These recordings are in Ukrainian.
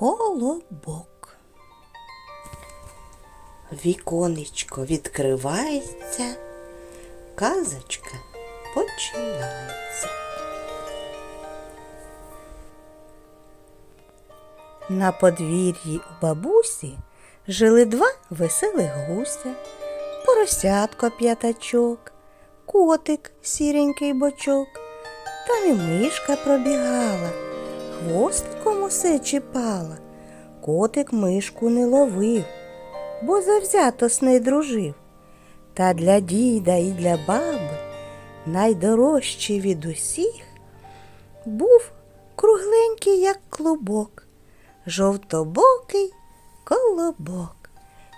Колобок. Віконечко відкривається, казочка починається. На подвір'ї у бабусі жили два веселих гуся, поросятко п'ятачок, котик сіренький бочок, там і мишка пробігала, хвостиком усе чіпала. Котик мишку не ловив, бо завзято з нею дружив. Та для діда і для баби найдорожчий від усіх був кругленький, як клубок, жовтобокий колобок.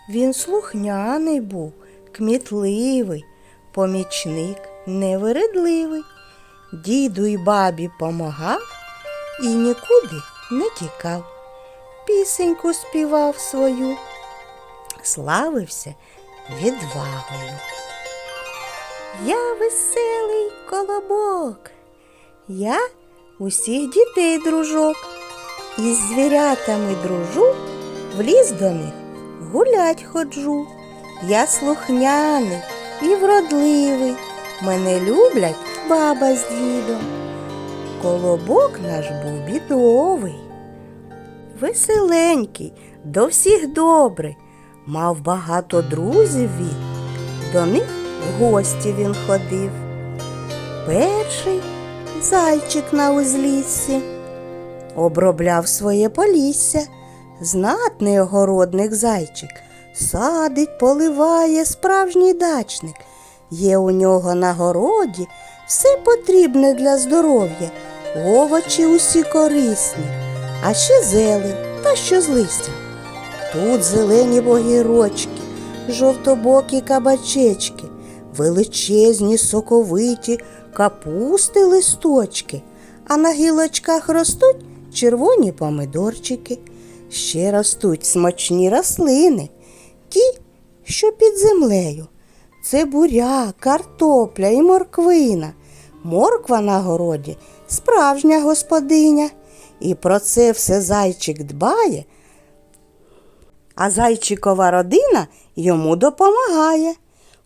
Він слухняний був, кмітливий, помічник невередливий. Діду й бабі помагав і нікуди не тікав. Пісеньку співав свою, славився відвагою. Я веселий колобок, я усіх дітей дружок, із звірятами дружу, в ліс до них гулять ходжу. Я слухняний і вродливий, мене люблять баба з дідом. Колобок наш був бідовий, веселенький, до всіх добрий, мав багато друзів він, до них в гості він ходив. Перший зайчик на узліссі обробляв своє полісся, знатний огородник зайчик, садить, поливає справжній дачник. Є у нього на городі все потрібне для здоров'я, овочі усі корисні, а ще зелень та що з листям. Тут зелені огірочки, жовтобокі кабачечки, величезні соковиті капусти листочки, а на гілочках ростуть червоні помидорчики. Ще ростуть смачні рослини, ті, що під землею. Це буряк, картопля і морквина. Морква на городі справжня господиня. І про це все зайчик дбає, а зайчикова родина йому допомагає.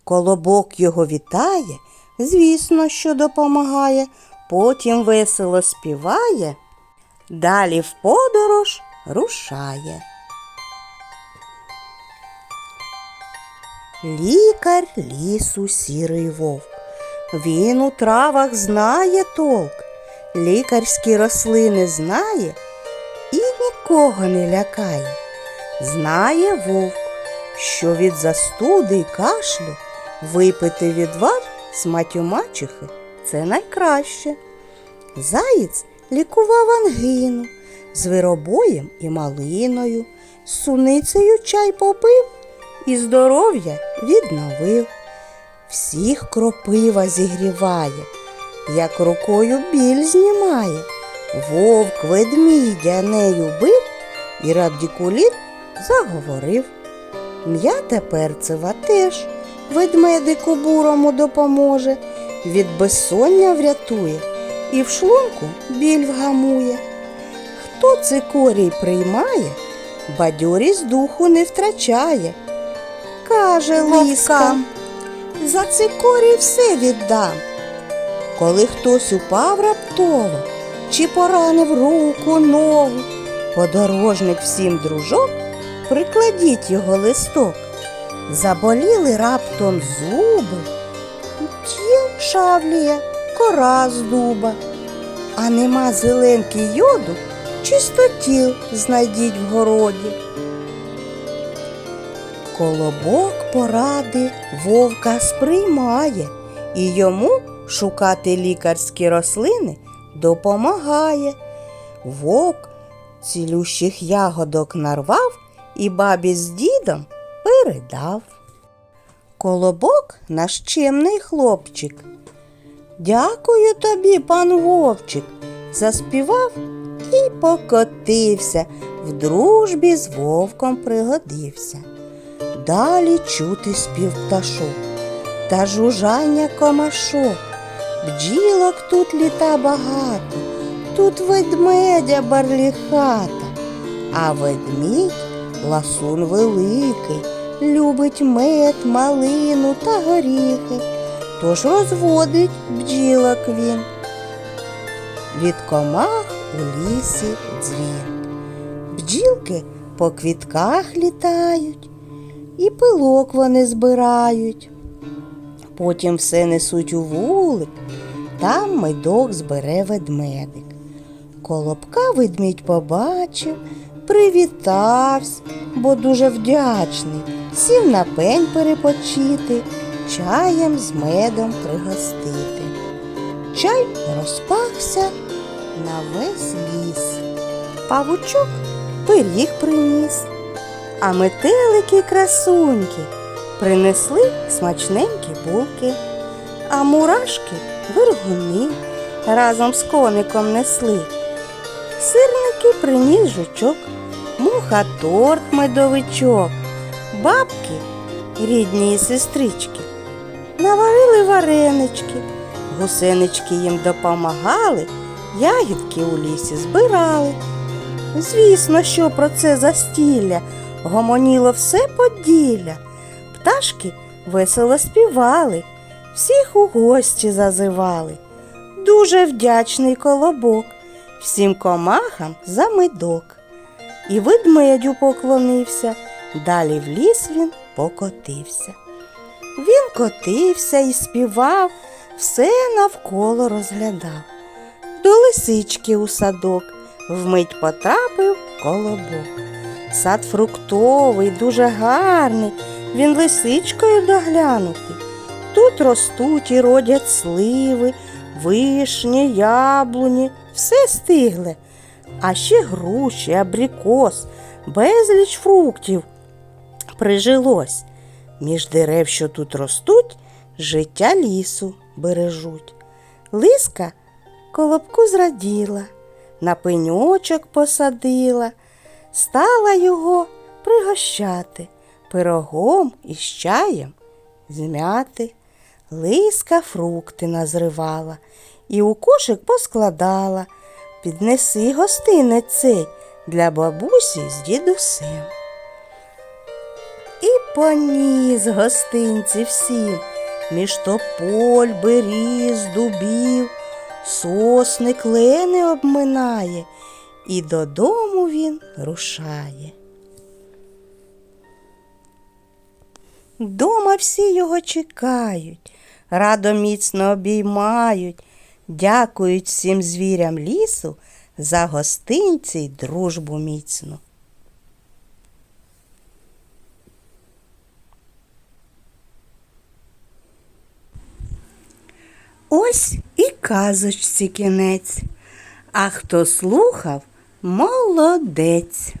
Колобок його вітає, звісно, що допомагає, потім весело співає, далі в подорож рушає. Лікар лісу сірий вовк. Він у травах знає толк, лікарські рослини знає і нікого не лякає. Знає вовк, що від застуди й кашлю випити відвар з матюмачихи це найкраще. Заєць лікував ангину, звиробоєм і малиною, з суницею чай попив і здоров'я відновив. Всіх кропива зігріває, як рукою біль знімає. Вовк ведмідя нею бив і радікуліт заговорив. М'ята перцева теж ведмедику бурому допоможе, від безсоння врятує і в шлунку біль вгамує. Хто цикорій приймає, бадьорість духу не втрачає. Каже лиска, за цикорій все віддам. Коли хтось упав раптово чи поранив руку, ногу, подорожник всім дружок, прикладіть його листок. Заболіли раптом зуби, тє шавліє кора з дуба, а нема зеленки йоду, чистотіл знайдіть в городі. Колобок поради вовка сприймає і йому шукати лікарські рослини допомагає. Вовк цілющих ягодок нарвав і бабі з дідом передав. Колобок наш чемний хлопчик. Дякую тобі, пан вовчик, заспівав і покотився, в дружбі з вовком пригодився. Далі чути спів пташок та жужжання комашок. Бджілок тут літа багато, тут ведмедя барліхата, А ведмідь ласун великий, любить мед, малину та горіхи, тож розводить бджілок він. Від комах у лісі дзвін. Бджілки по квітках літають, і пилок вони збирають. Потім все несуть у вулик, там медок збере ведмедик. Колобка ведмідь побачив, привітався, бо дуже вдячний, сів на пень перепочити, чаєм з медом пригостити. Чай розпався на весь ліс. Павучок пиріг приніс, а метелики красуньки принесли смачненькі булки, а мурашки вергуни разом з коником несли. Сирники приніс жучок, муха торт медовичок, бабки, рідні сестрички, наварили варенички, гусенички їм допомагали, ягідки у лісі збирали. Звісно, що про це застілля гомоніло все поділля. Пташки весело співали, всіх у гості зазивали. Дуже вдячний колобок всім комахам за медок. І ведмедю поклонився, далі в ліс він покотився. Він котився і співав, все навколо розглядав. До лисички у садок вмить потрапив колобок. Сад фруктовий, дуже гарний, він лисичкою доглянутий. Тут ростуть і родять сливи, вишні, яблуні, все стигле, а ще груші, абрикос, безліч фруктів прижилось. Між дерев, що тут ростуть, життя лісу бережуть. Лиска колобку зраділа, на пеньочок посадила, стала його пригощати пирогом із чаєм змяти. Лиска фрукти назривала і у кошик поскладала. Піднеси гостинець цей для бабусі з дідусем. І поніс гостинці всім між тополь, беріз, дубів, сосни, клени обминає, і додому він рушає. Дома всі його чекають, радо міцно обіймають, дякують всім звірям лісу за гостинці й дружбу міцну. Ось і казочці кінець, а хто слухав, молодець.